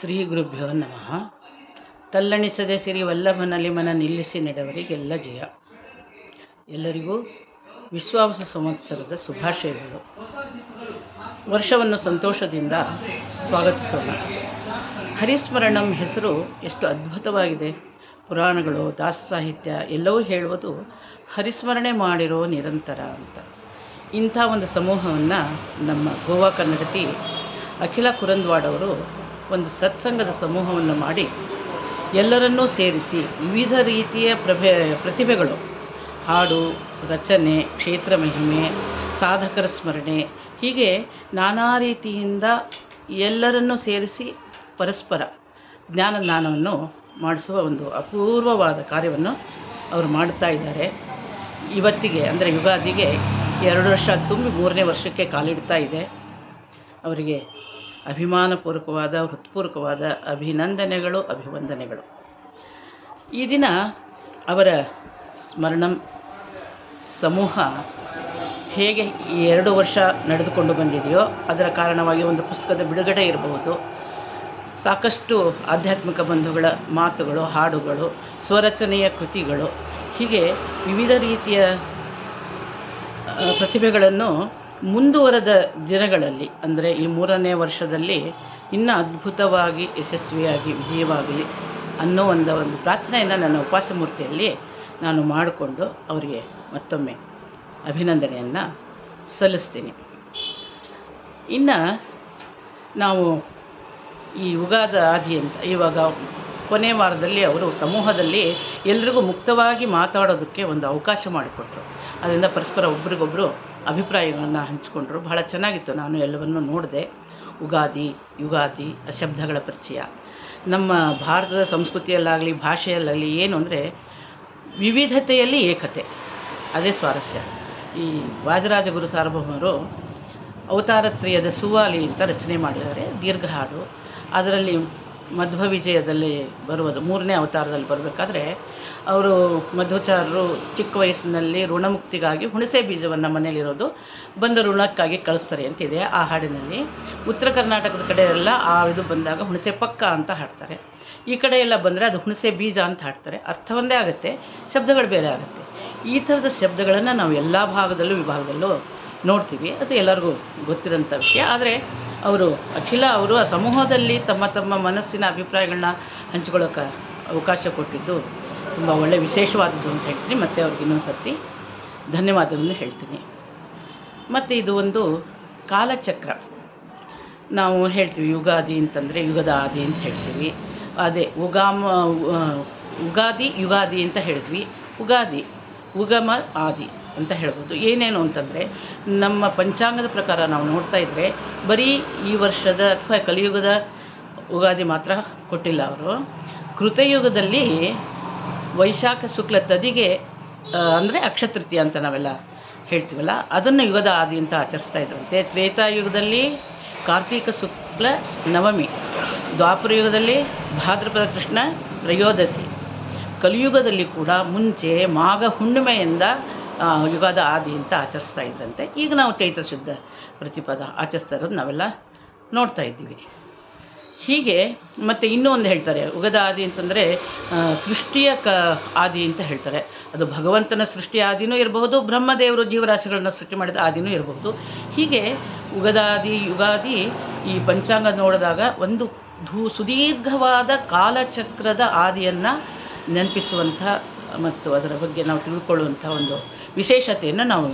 ಶ್ರೀ ಗುರುಭ್ಯೋ ನಮಃ. ತಲ್ಲಣಿಸದೆ ಸಿರಿ ವಲ್ಲಭನಲ್ಲಿ ಮನ ನಿಲ್ಲಿಸಿ ನಡೆವರಿಗೆಲ್ಲ ಜಯ. ಎಲ್ಲರಿಗೂ ವಿಶ್ವಾಸ ಸಂವತ್ಸರದ ಶುಭಾಶಯಗಳು. ವರ್ಷವನ್ನು ಸಂತೋಷದಿಂದ ಸ್ವಾಗತಿಸೋಣ. ಹರಿಸ್ಮರಣಂ ಹೆಸರು ಎಷ್ಟು ಅದ್ಭುತವಾಗಿದೆ. ಪುರಾಣಗಳು, ದಾಸ ಸಾಹಿತ್ಯ ಎಲ್ಲವೂ ಹೇಳುವುದು ಹರಿಸ್ಮರಣೆ ಮಾಡಿರೋ ನಿರಂತರ ಅಂತ. ಇಂಥ ಒಂದು ಸಮೂಹವನ್ನು ನಮ್ಮ ಗೋವಾ ಕನ್ನಡತಿ ಅಖಿಲ ಕುರಂದ್ವಾಡ್ ಅವರು ಒಂದು ಸತ್ಸಂಗದ ಸಮೂಹವನ್ನು ಮಾಡಿ ಎಲ್ಲರನ್ನೂ ಸೇರಿಸಿ ವಿವಿಧ ರೀತಿಯ ಪ್ರಭೆ, ಪ್ರತಿಭೆಗಳು. ಹಾಡು, ರಚನೆ, ಕ್ಷೇತ್ರ ಮಹಿಮೆ, ಸಾಧಕರ ಸ್ಮರಣೆ, ಹೀಗೆ ನಾನಾ ರೀತಿಯಿಂದ ಎಲ್ಲರನ್ನೂ ಸೇರಿಸಿ ಪರಸ್ಪರ ಜ್ಞಾನದಾನವನ್ನು ಮಾಡಿಸುವ ಒಂದು ಅಪೂರ್ವವಾದ ಕಾರ್ಯವನ್ನು ಅವರು ಮಾಡ್ತಾ ಇದ್ದಾರೆ. ಇವತ್ತಿಗೆ, ಅಂದರೆ ಯುಗಾದಿಗೆ ಎರಡು ವರ್ಷ ತುಂಬಿ ಮೂರನೇ ವರ್ಷಕ್ಕೆ ಕಾಲಿಡ್ತಾ ಇದೆ. ಅವರಿಗೆ ಅಭಿಮಾನಪೂರ್ವಕವಾದ, ಹೃತ್ಪೂರ್ವಕವಾದ ಅಭಿನಂದನೆಗಳು, ಅಭಿವಂದನೆಗಳು. ಈ ದಿನ ಅವರ ಸ್ಮರಣಂ ಸಮೂಹ ಹೇಗೆ ಎರಡು ವರ್ಷ ನಡೆದುಕೊಂಡು ಬಂದಿದೆಯೋ, ಅದರ ಕಾರಣವಾಗಿ ಒಂದು ಪುಸ್ತಕದ ಬಿಡುಗಡೆ ಇರಬಹುದು. ಸಾಕಷ್ಟು ಆಧ್ಯಾತ್ಮಿಕ ಬಂಧುಗಳ ಮಾತುಗಳು, ಹಾಡುಗಳು, ಸ್ವರಚನೆಯ ಕೃತಿಗಳು, ಹೀಗೆ ವಿವಿಧ ರೀತಿಯ ಪ್ರತಿಭೆಗಳನ್ನು ಮುಂದುವರೆದ ದಿನಗಳಲ್ಲಿ, ಅಂದರೆ ಈ ಮೂರನೇ ವರ್ಷದಲ್ಲಿ ಇನ್ನೂ ಅದ್ಭುತವಾಗಿ, ಯಶಸ್ವಿಯಾಗಿ, ವಿಜಯವಾಗಲಿ ಅನ್ನೋ ಒಂದು ಒಂದು ಪ್ರಾರ್ಥನೆಯನ್ನು ನನ್ನ ಉಪವಾಸ ಮೂರ್ತಿಯಲ್ಲಿ ನಾನು ಮಾಡಿಕೊಂಡು ಅವರಿಗೆ ಮತ್ತೊಮ್ಮೆ ಅಭಿನಂದನೆಯನ್ನು ಸಲ್ಲಿಸ್ತೀನಿ. ಇನ್ನು ನಾವು ಈ ಯುಗಾದ ಆದಿಯಂತ ಇವಾಗ ಕೊನೆ ವಾರದಲ್ಲಿ ಅವರು ಸಮೂಹದಲ್ಲಿ ಎಲ್ರಿಗೂ ಮುಕ್ತವಾಗಿ ಮಾತಾಡೋದಕ್ಕೆ ಒಂದು ಅವಕಾಶ ಮಾಡಿಕೊಟ್ರು. ಅದರಿಂದ ಪರಸ್ಪರ ಒಬ್ರಿಗೊಬ್ಬರು ಅಭಿಪ್ರಾಯಗಳನ್ನು ಹಂಚಿಕೊಂಡ್ರು. ಬಹಳ ಚೆನ್ನಾಗಿತ್ತು. ನಾನು ಎಲ್ಲವನ್ನು ನೋಡಿದೆ. ಉಗಾದಿ, ಯುಗಾದಿ ಶಬ್ದಗಳ ಪರಿಚಯ. ನಮ್ಮ ಭಾರತದ ಸಂಸ್ಕೃತಿಯಲ್ಲಾಗಲಿ, ಭಾಷೆಯಲ್ಲಾಗಲಿ ಏನು ಅಂದರೆ ವಿವಿಧತೆಯಲ್ಲಿ ಏಕತೆ. ಅದೇ ಸ್ವಾರಸ್ಯ. ಈ ವಾದಿರಾಜ ಗುರು ಸಾರ್ವಭೌಮರು ಅವತಾರತ್ರಯದ ಸುವಾಲಿ ಅಂತ ರಚನೆ ಮಾಡಿದ್ದಾರೆ. ದೀರ್ಘ ಹಾಡು. ಅದರಲ್ಲಿ ಮಧ್ವ ವಿಜಯದಲ್ಲಿ ಬರುವುದು, ಮೂರನೇ ಅವತಾರದಲ್ಲಿ ಬರಬೇಕಾದ್ರೆ, ಅವರು ಮಧ್ವಾಚಾರ್ಯರು ಚಿಕ್ಕ ವಯಸ್ಸಿನಲ್ಲಿ ಋಣಮುಕ್ತಿಗಾಗಿ ಹುಣಸೆ ಬೀಜವನ್ನು ಮನೆಯಲ್ಲಿರೋದು, ಬಂದ ಋಣಕ್ಕಾಗಿ ಕಳಿಸ್ತಾರೆ ಅಂತಿದೆ ಆ ಹಾಡಿನಲ್ಲಿ. ಉತ್ತರ ಕರ್ನಾಟಕದ ಕಡೆ ಎಲ್ಲ ಆ ಇದು ಬಂದಾಗ ಹುಣಸೆ ಪಕ್ಕ ಅಂತ ಹಾಡ್ತಾರೆ. ಈ ಕಡೆ ಎಲ್ಲ ಬಂದರೆ ಅದು ಹುಣಸೆ ಬೀಜ ಅಂತ ಹಾಡ್ತಾರೆ. ಅರ್ಥ ಒಂದೇ ಆಗುತ್ತೆ, ಶಬ್ದಗಳು ಬೇರೆ ಆಗುತ್ತೆ. ಈ ಥರದ ಶಬ್ದಗಳನ್ನು ನಾವು ಎಲ್ಲ ಭಾಗದಲ್ಲೂ ವಿಭಾಗದಲ್ಲೂ ನೋಡ್ತೀವಿ. ಅದು ಎಲ್ಲರಿಗೂ ಗೊತ್ತಿರೋಂಥ ವಿಷಯ. ಆದರೆ ಅವರು, ಅಖಿಲ ಅವರು ಆ ಸಮೂಹದಲ್ಲಿ ತಮ್ಮ ತಮ್ಮ ಮನಸ್ಸಿನ ಅಭಿಪ್ರಾಯಗಳನ್ನ ಹಂಚ್ಕೊಳ್ಳೋಕೆ ಅವಕಾಶ ಕೊಟ್ಟಿದ್ದು ತುಂಬ ಒಳ್ಳೆಯ ವಿಶೇಷವಾದದ್ದು ಅಂತ ಹೇಳ್ತೀನಿ. ಮತ್ತು ಅವ್ರಿಗೆ ಇನ್ನೊಂದು ಸರ್ತಿ ಧನ್ಯವಾದವನ್ನು ಹೇಳ್ತೀನಿ. ಮತ್ತು ಇದು ಒಂದು ಕಾಲಚಕ್ರ. ನಾವು ಹೇಳ್ತೀವಿ ಯುಗಾದಿ ಅಂತಂದರೆ ಯುಗದ ಆದಿ ಅಂತ ಹೇಳ್ತೀವಿ. ಅದೇ ಉಗಾಮ ಉಗಾದಿ, ಯುಗಾದಿ ಅಂತ ಹೇಳಿದ್ವಿ. ಉಗಾದಿ, ಉಗಮ, ಆದಿ. ಅಂತ ಹೇಳ್ಬೋದು. ಏನೇನು ಅಂತಂದರೆ, ನಮ್ಮ ಪಂಚಾಂಗದ ಪ್ರಕಾರ ನಾವು ನೋಡ್ತಾ ಇದ್ದರೆ ಬರೀ ಈ ವರ್ಷದ ಅಥವಾ ಕಲಿಯುಗದ ಉಗಾದಿ ಮಾತ್ರ ಕೊಟ್ಟಿಲ್ಲ ಅವರು. ಕೃತಯುಗದಲ್ಲಿ ವೈಶಾಖ ಶುಕ್ಲ ತದಿಗೆ ಅಂದರೆ ಅಕ್ಷತೃತೀಯ ಅಂತ ನಾವೆಲ್ಲ ಹೇಳ್ತೀವಲ್ಲ, ಅದನ್ನು ಯುಗದ ಆದಿ ಅಂತ ಆಚರಿಸ್ತಾ ಇದ್ರಂತೆ. ತ್ರೇತಾಯುಗದಲ್ಲಿ ಕಾರ್ತೀಕ ಶುಕ್ಲ ನವಮಿ, ದ್ವಾಪರ ಯುಗದಲ್ಲಿ ಭಾದ್ರಪದ ಕೃಷ್ಣ ತ್ರಯೋದಶಿ. ಕಲಿಯುಗದಲ್ಲಿ ಕೂಡ ಮುಂಚೆ ಮಾಘ ಹುಣ್ಣಿಮೆಯಿಂದ ಯುಗಾದ ಆದಿ ಅಂತ ಆಚರಿಸ್ತಾ ಇದ್ರಂತೆ ಈಗ ನಾವು ಚೈತ್ರ ಶುದ್ಧ ಪ್ರತಿಪದ ಆಚರಿಸ್ತಾ ಇರೋದು ನಾವೆಲ್ಲ ನೋಡ್ತಾ ಇದ್ದೀವಿ. ಹೀಗೆ ಮತ್ತು ಇನ್ನೂ ಒಂದು ಹೇಳ್ತಾರೆ, ಯುಗದ ಆದಿ ಅಂತಂದರೆ ಸೃಷ್ಟಿಯ ಕ ಆದಿ ಅಂತ ಹೇಳ್ತಾರೆ. ಅದು ಭಗವಂತನ ಸೃಷ್ಟಿ ಆದಿನೂ ಇರಬಹುದು, ಬ್ರಹ್ಮದೇವರು ಜೀವರಾಶಿಗಳನ್ನ ಸೃಷ್ಟಿ ಮಾಡಿದ ಆದಿನೂ ಇರಬಹುದು. ಹೀಗೆ ಯುಗದಾದಿ ಯುಗಾದಿ ಈ ಪಂಚಾಂಗ ನೋಡಿದಾಗ ಒಂದು ಧೂ ಸುದೀರ್ಘವಾದ ಕಾಲಚಕ್ರದ ಆದಿಯನ್ನು ನೆನಪಿಸುವಂಥ ಮತ್ತು ಅದರ ಬಗ್ಗೆ ನಾವು ತಿಳ್ಕೊಳ್ಳುವಂಥ ಒಂದು ವಿಶೇಷತೆಯನ್ನು ನಾವು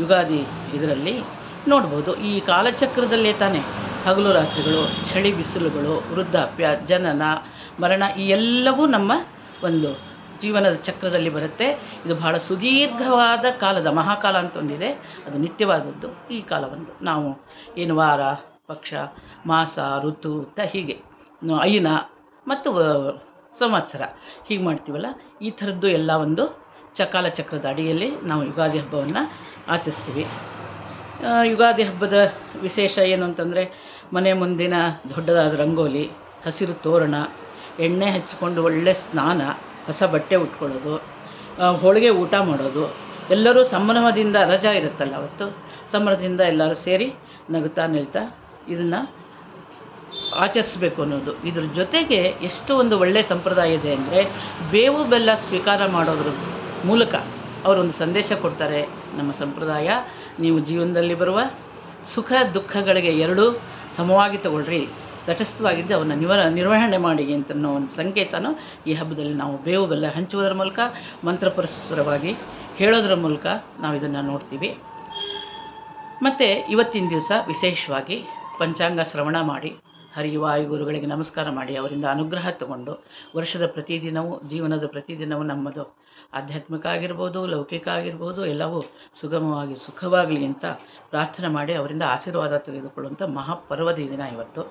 ಯುಗಾದಿ ಇದರಲ್ಲಿ ನೋಡ್ಬೋದು. ಈ ಕಾಲಚಕ್ರದಲ್ಲೇ ತಾನೇ ಹಗಲು ರಾತ್ರಿಗಳು, ಚಳಿ ಬಿಸಿಲುಗಳು, ವೃದ್ಧಾಪ್ಯ, ಜನನ, ಮರಣ ಈ ಎಲ್ಲವೂ ನಮ್ಮ ಒಂದು ಜೀವನದ ಚಕ್ರದಲ್ಲಿ ಬರುತ್ತೆ. ಇದು ಬಹಳ ಸುದೀರ್ಘವಾದ ಕಾಲದ ಮಹಾಕಾಲ ಅಂತ ಒಂದಿದೆ ಅದು ನಿತ್ಯವಾದದ್ದು. ಈ ಕಾಲವೊಂದು. ನಾವು ಏನು ವಾರ, ಪಕ್ಷ, ಮಾಸ, ಋತು ಅಂತ ಹೀಗೆ. ಐನ ಮತ್ತು ಸಂವತ್ಸರ ಹೀಗೆ ಮಾಡ್ತೀವಲ್ಲ? ಈ ಥರದ್ದು ಎಲ್ಲ ಒಂದು ಚಕಾಲ ಚಕ್ರದ ಅಡಿಯಲ್ಲಿ ನಾವು ಯುಗಾದಿ ಹಬ್ಬವನ್ನು ಆಚರಿಸ್ತೀವಿ. ಯುಗಾದಿ ಹಬ್ಬದ ವಿಶೇಷ ಏನು ಅಂತಂದರೆ ಮನೆ ಮುಂದಿನ ದೊಡ್ಡದಾದ ರಂಗೋಲಿ, ಹಸಿರು ತೋರಣ, ಎಣ್ಣೆ ಹಚ್ಚಿಕೊಂಡು ಒಳ್ಳೆ ಸ್ನಾನ, ಹೊಸ ಬಟ್ಟೆ ಉಟ್ಕೊಳ್ಳೋದು ಹೋಳಿಗೆ ಊಟ ಮಾಡೋದು, ಎಲ್ಲರೂ ಸಂಭ್ರಮದಿಂದ ರಜಾ ಇರುತ್ತಲ್ಲ ಅವತ್ತು, ಸಂಭ್ರಮದಿಂದ ಎಲ್ಲರೂ ಸೇರಿ ನಗುತ್ತಾ ನಿಲ್ತಾ ಇದನ್ನು ಆಚರಿಸ್ಬೇಕು ಅನ್ನೋದು. ಇದ್ರ ಜೊತೆಗೆ ಎಷ್ಟು ಒಂದು ಒಳ್ಳೆಯ ಸಂಪ್ರದಾಯ ಇದೆ ಅಂದರೆ ಬೇವು ಬೆಲ್ಲ ಸ್ವೀಕಾರ ಮಾಡೋದ್ರ ಮೂಲಕ ಅವರೊಂದು ಸಂದೇಶ ಕೊಡ್ತಾರೆ ನಮ್ಮ ಸಂಪ್ರದಾಯ. ನೀವು ಜೀವನದಲ್ಲಿ ಬರುವ ಸುಖ ದುಃಖಗಳಿಗೆ ಎರಡೂ ಸಮವಾಗಿ ತಗೊಳ್ರಿ. ತಟಸ್ಥವಾಗಿದ್ದು ಅವನ್ನ ನಿವರ, ನಿರ್ವಹಣೆ ಮಾಡಿ ಅಂತ ಒಂದು ಸಂಕೇತನೂ ಈ ಹಬ್ಬದಲ್ಲಿ ನಾವು ಬೇವು ಬೆಲ್ಲ ಹಂಚುವುದರ ಮೂಲಕ, ಮಂತ್ರಪರಸ್ಪರವಾಗಿ ಹೇಳೋದ್ರ ಮೂಲಕ ನಾವು ಇದನ್ನು ನೋಡ್ತೀವಿ. ಮತ್ತು ಇವತ್ತಿನ ದಿವಸ ವಿಶೇಷವಾಗಿ ಪಂಚಾಂಗ ಶ್ರವಣ ಮಾಡಿ, ಹರಿಯುವ ಗುರುಗಳಿಗೆ ನಮಸ್ಕಾರ ಮಾಡಿ, ಅವರಿಂದ ಅನುಗ್ರಹ ತಗೊಂಡು ವರ್ಷದ ಪ್ರತಿದಿನವೂ, ಜೀವನದ ಪ್ರತಿದಿನವೂ ನಮ್ಮದು ಆಧ್ಯಾತ್ಮಿಕ ಆಗಿರ್ಬೋದು, ಲೌಕಿಕ ಆಗಿರ್ಬೋದು, ಎಲ್ಲವೂ ಸುಗಮವಾಗಿ ಸುಖವಾಗಲಿ ಅಂತ ಪ್ರಾರ್ಥನೆ ಮಾಡಿ ಅವರಿಂದ ಆಶೀರ್ವಾದ ತೆಗೆದುಕೊಳ್ಳುವಂಥ ಮಹಾಪರ್ವದ ದಿನ ಇವತ್ತು.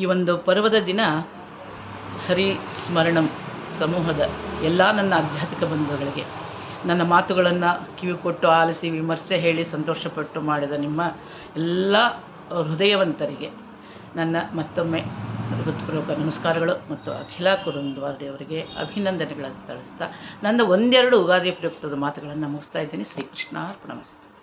ಈ ಒಂದು ಪರ್ವದ ದಿನ ಹರಿ ಸ್ಮರಣಂ ಸಮೂಹದ ಎಲ್ಲ ನನ್ನ ಆಧ್ಯಾತ್ಮಿಕ ಬಂಧುಗಳಿಗೆ, ನನ್ನ ಮಾತುಗಳನ್ನು ಕಿವಿ ಕೊಟ್ಟು ಆಲಿಸಿ, ವಿಮರ್ಶೆ ಹೇಳಿ ಸಂತೋಷಪಟ್ಟು ಮಾಡಿದ ನಿಮ್ಮ ಎಲ್ಲ ಹೃದಯವಂತರಿಗೆ ನನ್ನ ಮತ್ತೊಮ್ಮೆ ಹೃತ್ಪೂರ್ವಕ ನಮಸ್ಕಾರಗಳು ಮತ್ತು ಅಖಿಲ ಕುರುಂದ್ವಾರ್ಡಿ ಅವರಿಗೆ ಅಭಿನಂದನೆಗಳನ್ನು ತಿಳಿಸ್ತಾ ನನ್ನ ಒಂದೆರಡು ಉಗಾದಿ ಪ್ರಯುಕ್ತದ ಮಾತುಗಳನ್ನು ಮುಗಿಸ್ತಾ ಇದ್ದೀನಿ. ಶ್ರೀಕೃಷ್ಣ ಅರ್ಪಣಮಸ್ತು